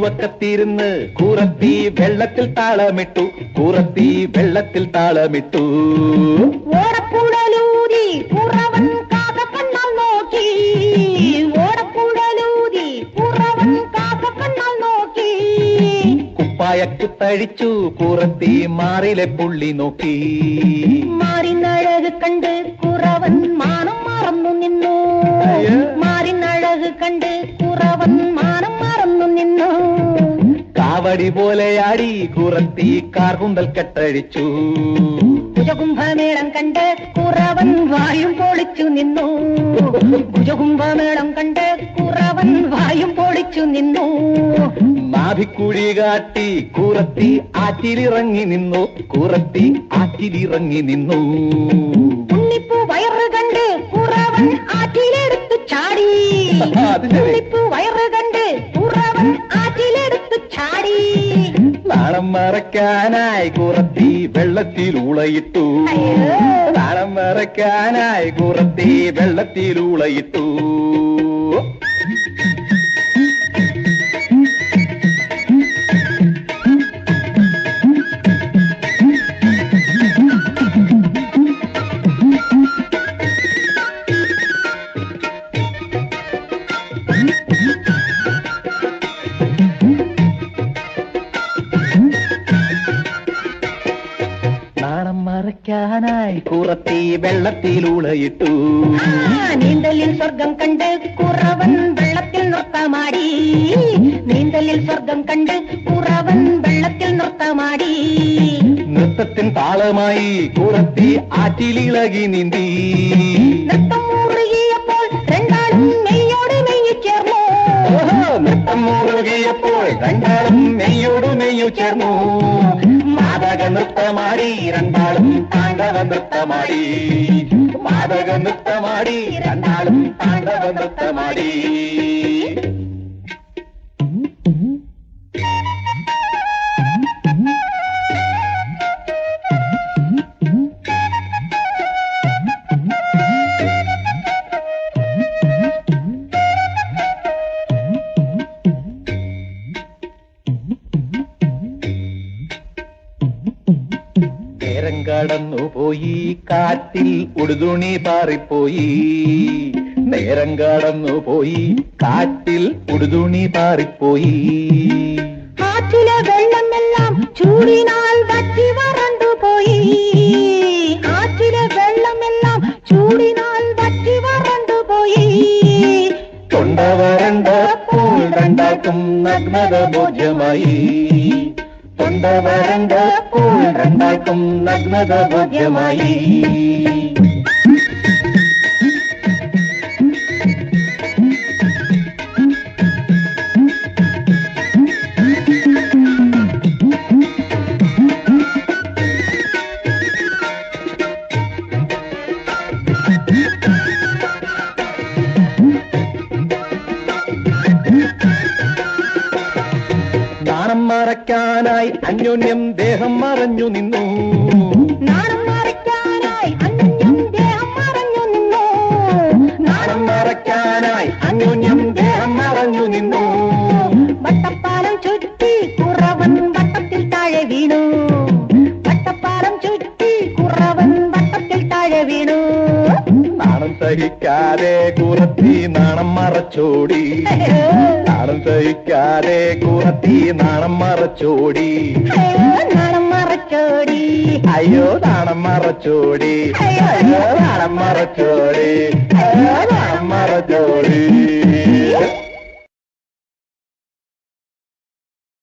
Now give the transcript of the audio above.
ആറ്റുവക്കത്തിരുന്ന് കൂറത്തി വെള്ളത്തിൽ താളമിട്ടു കൂറത്തി വെള്ളത്തിൽ താളമിട്ടു. ഓടക്കുഴലൂതി കുറവൻ കാക്കക്കണ്ണാൽ നോക്കി. ഓടക്കുഴലൂതി കുറവൻ കാക്കക്കണ്ണാൽ നോക്കി. കുപ്പായക്കുത്തഴിച്ചു കൂറത്തി മാറിലെ പുള്ളി നോക്കി. മാറിനഴക് കണ്ട് കുറവൻ മാനം മറന്നു നിന്നു. മാറി മാറിനഴക് കണ്ട് കുറവൻ കാവടി പോലെയാടി കുറത്തി കാർകുന്തൽ കെട്ടഴിച്ചു. ഭുജകുംഭമേളം കണ്ട് കുറവൻ വായും പൊളിച്ചു നിന്നു. ഭുജകുംഭമേളം കണ്ട് കുറവൻ വായും പൊളിച്ചു നിന്നു. നാഭിക്കുഴി കാട്ടി കുറത്തി ആറ്റിലിറങ്ങി നിന്നു. കുറത്തി ആറ്റിലിറങ്ങി നിന്നു. ഉണ്ണിപ്പൂ വയറ് കണ്ട് കുറവൻ ആറ്റിലെടുത്തു ചാടി. ഉണ്ണിപ്പൂ വയറ് കണ്ട് കുറവൻ ചാടി. നാണം മറക്കാനായി കുറത്തി വെള്ളത്തിൽ ഉളയിട്ടു താളം നാണം മറക്കാനായി കുറത്തി വെള്ളത്തിൽ ഉളയിട്ടു മറയ്ക്കാനായി കുറത്തി വെള്ളത്തിൽ ഉളയിട്ടു. ആ, നീന്തലിൽ സ്വർഗം കണ്ട് കുറവൻ വെള്ളത്തിൽ നൃത്തമാടി. നീന്തലിൽ സ്വർഗം കണ്ട് കുറവൻ വെള്ളത്തിൽ നൃത്തമാടി. നൃത്തത്തിൻ താളമായി കുറത്തി ആറ്റിലിളകി നീന്തി. നൃത്തം മുറുകിയപ്പോൾ രണ്ടാളും മെയ്യോട് മെയ്യു ചേർന്നു. നൃത്തം മുറുകിയപ്പോൾ രണ്ടാളും മെയ്യോട് മെയ്യു ചേർന്നു. മാതക നൃത്തമാടി രണ്ടാളും താണ്ഡവ നൃത്തമാടി മാതക നൃത്തമാടി രണ്ടാളും താണ്ഡവ നൃത്തമാടി നേരം കടന്നു പോയി കാറ്റിൽ ഉടുതുണി പാറിപ്പോയി. നേരം കടന്നുപോയി കാറ്റിൽ ഉടുതുണി പാറിപ്പോയി. ആറ്റിലെ വെള്ളമെല്ലാം ചൂടിനാൽ വറ്റി വരണ്ടു പോയി ആറ്റിലെ വെള്ളമെല്ലാം ചൂടിനാൽ വറ്റി വരണ്ടു പോയി തൊണ്ട വരണ്ടപ്പോൾ രണ്ടാക്കും നഗ്നത ബോധ്യമായി തൊണ്ട വരണ്ടപ്പോൾ രണ്ടാക്കും നഗ്നത ബോധ്യമായി നാണം മറയ്ക്കാനായി അന്യോന്യം ദേഹം മറഞ്ഞു നിന്നു. നാണം മറയ്ക്കാനായി അന്യോന്യം ദേഹം മറഞ്ഞു നിന്നു. നാണം മറയ്ക്കാനായി അന്യോന്യം ദേഹം മറഞ്ഞു നിന്നു. വട്ടപ്പാലം ചുറ്റി കുറവൻ വട്ടത്തിൽ താഴെ വീണു. വട്ടപ്പാലം ചുറ്റി കുറവൻ വട്ടത്തിൽ താഴെ വീണു. നാണം സഹിക്കാതെ കുറത്തി നാണം മറച്ചോടി. സഹിക്കാതെ കുറത്തി നാണം മറച്ചോടി. നാണം മറച്ചോടി. അയ്യോ നാണം മറച്ചോടി. അയ്യോ നാണം മറച്ചോടി. അയ്യോ നാണം മറച്ചോടി.